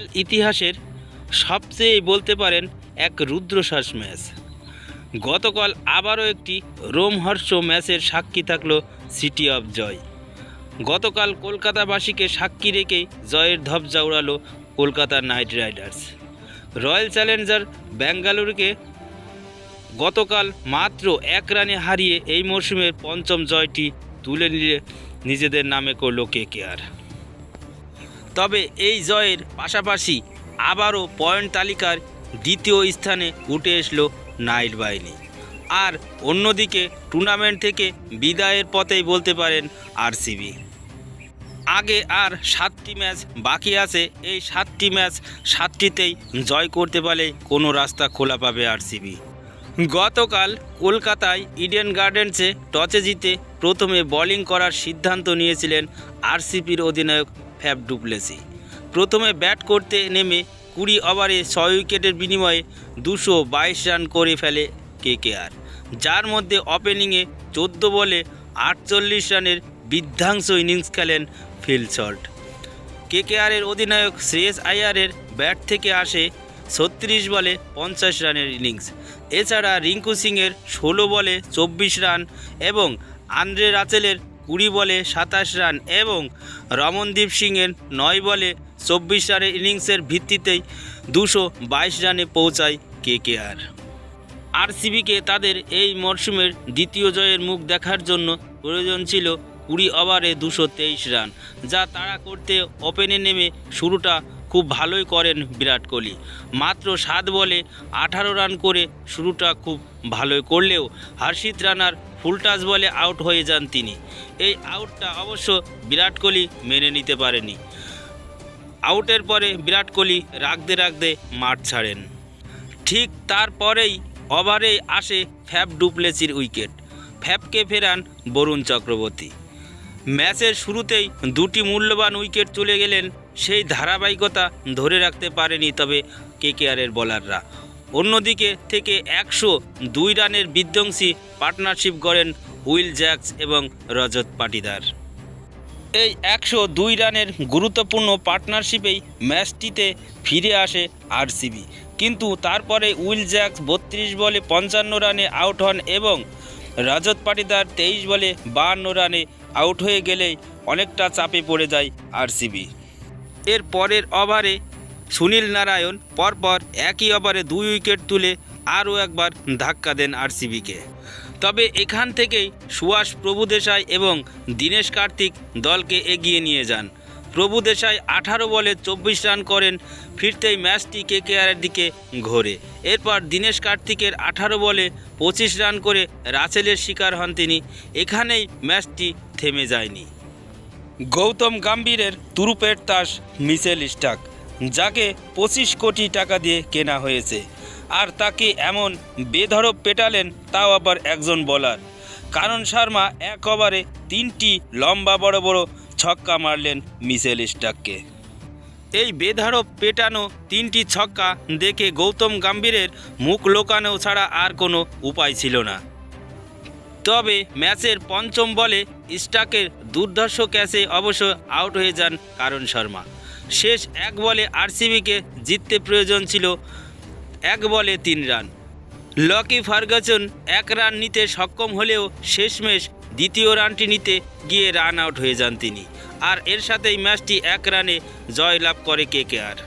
IPL ইতিহাসের সবচেয়ে বলতে পারেন এক রুদ্রশ্বাস ম্যাচ। গতকাল আবারও একটি রোমহর্ষ ম্যাচের সাক্ষী থাকল সিটি অফ জয়। গতকাল কলকাতাবাসীকে সাক্ষী রেখেই জয়ের ধবজা উড়ালো Kolkata knight riders. Royal challenger বেঙ্গালুরুকে গতকাল মাত্র এক রানে হারিয়ে এই মরশুমের পঞ্চম জয়টি তুলে নিয়ে নিজেদের নামে করল কেকেআর তবে এই জয়ের পাশাপাশি আবারও পয়েন্ট তালিকার দ্বিতীয় স্থানে উঠে আসলো নাইট বাহিনী। আর অন্যদিকে টুর্নামেন্ট থেকে বিদায়ের পথেই বলতে পারেন আরসিবি। আগে আর সাতটি ম্যাচ বাকি আছে, এই সাতটি ম্যাচ সাতটিতেই জয় করতে পারলে কোনো রাস্তা খোলা পাবে আরসিবি। গতকাল কলকাতায় ইডেন গার্ডেন্সে টসে জিতে প্রথমে বোলিং করার সিদ্ধান্ত নিয়েছিলেন আরসিপির অধিনায়ক ফ্যাব ডুপ্লেসি প্রথমে ব্যাট করতে নেমে কুড়ি ওভারে ছয় উইকেটের বিনিময়ে দুশো বাইশ রান করে ফেলে কেকেআর, যার মধ্যে ওপেনিংয়ে চোদ্দ বলে আটচল্লিশ রানের বিধ্বংস ইনিংস খেলেন ফিল সল্ট কেকেআরের অধিনায়ক শ্রেয়স আয়ারের ব্যাট থেকে আসে ছত্রিশ বলে পঞ্চাশ রানের ইনিংস। এছাড়া রিঙ্কু সিংয়ের ষোলো বলে চব্বিশ রান এবং আন্দ্রে রাচেলের কুড়ি বলে সাতাশ রান এবং রমনদীপ সিংয়ের নয় বলে চব্বিশ রানের ইনিংসের ভিত্তিতেই দুশো বাইশ রানে পৌঁছায় কে কে আর আরসিবিকে তাদের এই মরশুমের দ্বিতীয় জয়ের মুখ দেখার জন্য প্রয়োজন ছিল কুড়ি ওভারে দুশো তেইশ রান, যা তারা করতে ওপেনে নেমে শুরুটা খুব ভালোই করেন বিরাট কোহলি। মাত্র সাত বলে আঠারো রান করে শুরুটা খুব ভালোই করলেও হর্ষিত রানার ফুলটাস বলে আউট হয়ে যান তিনি। এই আউটটা অবশ্য বিরাট কোহলি মেনে নিতে পারেনি। আউটের পরে বিরাট কোহলি রাখতে রাখতে মাঠ ছাড়েন। ঠিক তারপরেই ওভারেই আসে ফ্যাব ডুপ্লেসির উইকেট। ফ্যাবকে ফেরান বরুণ চক্রবর্তী। ম্যাচের শুরুতেই দুটি মূল্যবান উইকেট চলে গেলেন সেই ধারাবাহিকতা ধরে রাখতে পারেনি তবে কেকেআরের বোলাররা। অন্যদিকে থেকে একশো দুই রানের বিধ্বংসী পার্টনারশিপ গড়েন উইল জ্যাক্স এবং রজত পাটিদার। এই একশো দুই রানের গুরুত্বপূর্ণ পার্টনারশিপেই ম্যাচটিতে ফিরে আসে আরসিবি। কিন্তু তারপরে উইল জ্যাক্স বত্রিশ বলে পঞ্চান্ন রানে আউট হন এবং রজত পাটিদার তেইশ বলে বাহান্ন রানে আউট হয়ে গেলেই অনেকটা চাপে পড়ে যায় আরসিবি। এর পরের ওভারে সুনীল নারায়ণ পরপর একই ওভারে দুই উইকেট তুলে আরও একবার ধাক্কা দেন আরসিবিকে। তবে এখান থেকেই সুয়াস প্রভুদেশাই এবং দীনেশ কার্তিক দলকে এগিয়ে নিয়ে যান। প্রভু দেশাই আঠারো বলে চব্বিশ রান করেন, ফিরতেই ম্যাচটি কেকেআরের দিকে ঘোরে। এরপর দীনেশ কার্তিকের আঠারো বলে পঁচিশ রান করে রাসেলের শিকার হন তিনি। এখানেই ম্যাচটি থেমে যায়নি। গৌতম গাম্ভীরের তুরুপের তাস মিসেল স্টাক যাকে পঁচিশ কোটি টাকা দিয়ে কেনা হয়েছে। আর তাকে এমন বেধড়ক পেটালেন, তাও আবার একজন বোলার কারণ শর্মা এক ওভারে তিনটি লম্বা বড় বড় ছক্কা মারলেন মিসেল স্টাককে এই বেধারক পেটানো তিনটি ছক্কা দেখে গৌতম গাম্ভীরের মুখ লোকানো ছাড়া আর কোনো উপায় ছিল না। তবে ম্যাচের পঞ্চম বলে স্টাকের দুর্ধর্ষ ক্যাচে অবশ্য আউট হয়ে যান কারণ শর্মা। শেষ এক বলে আরসিবিকে জিততে প্রয়োজন ছিল এক বলে তিন রান। লকি ফার্গাসন এক রান নিতে সক্ষম হলেও শেষমেশ দ্বিতীয় রানটি নিতে গিয়ে রান আউট হয়ে যান তিনি। আর এর সাথেই ম্যাচটি এক রানে জয়লাভ করে কেকেআর